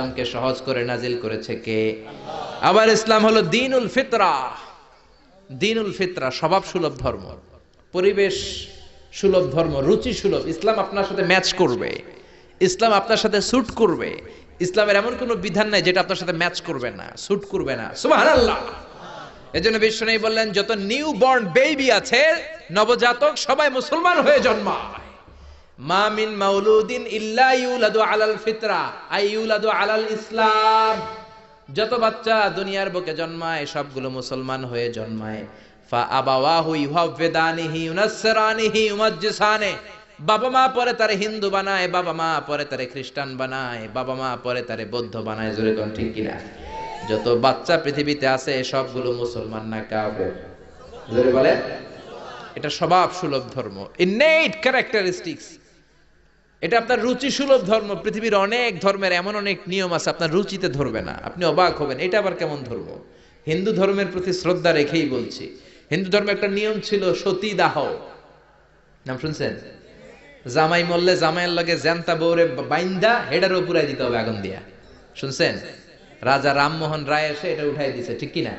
ইসলামকে সহজ করে নাজিল করেছে কে? আবার ইসলাম হলো দিনুল ফিতরা। দিনুল ফিতরা স্বভাব সুলভ ধর্ম, পরিবেশ সুলভ ধর্ম, রুচি সুলভ। ইসলাম আপনার সাথে ম্যাচ করবে। ইসলাম আপনার সাথে স্যুট করবে। ইসলামের এমন কোনো বিধান নাই যেটা আপনার সাথে ম্যাচ করবে না স্যুট করবে না। সুবহানাল্লাহ। এজন্য বিষ্ণু বললেন, যত নিউ বর্ন বেবি আছে, নবজাতক সবাই মুসলমান হয়ে জন্মায়। মা মিন মাউলুদিন ইল্লা ইউলাদু আলাল ফিতরা, আই ইউলাদু আলাল ইসলাম। যত বাচ্চা দুনিয়ার বুকে জন্মায়, সবগুলো মুসলমান হয়ে জন্মায়। ফা আবাওয়াহু ইউহাব্বিদানিহি ইউনাসসিরানিহি, ইউমাজ্জিসানে। বাবা মা পরে তারে হিন্দু বানায়, বাবা মা পরে তারে খ্রিস্টান বানায়, বাবা মা পরে তারে বৌদ্ধ বানায়, জোরে কোন ঠিক কিনা? যত বাচ্চা পৃথিবীতে আছে, সবগুলো মুসলমান না কাফের? জোরে বলে এটা স্বভাব সুলভ ধর্ম। ইননেট ক্যারেক্টারিস্টিক্স এটা আপনার রুচি সুলভ ধর্ম। পৃথিবীর অনেক ধর্মের এমন অনেক নিয়ম আছে, আপনার রুচিতে ধরবে না। আপনি অবাক হবেন, এটা আবার কেমন ধর্ম? হিন্দু ধর্মের প্রতি শ্রদ্ধা রেখেই বলছি। হিন্দু ধর্মে একটা নিয়ম ছিল সতী দাহ নাম শুনছেন? জামাই মরলে জামাইয়ের লগে জ্যান্তা বৌরে বাইন্দা, হেডারও উপরে দিতে হবে আগুন দিয়া। শুনছেন? রাজা রামমোহন রায় এসে এটা উঠাই দিছে, ঠিক কিনা?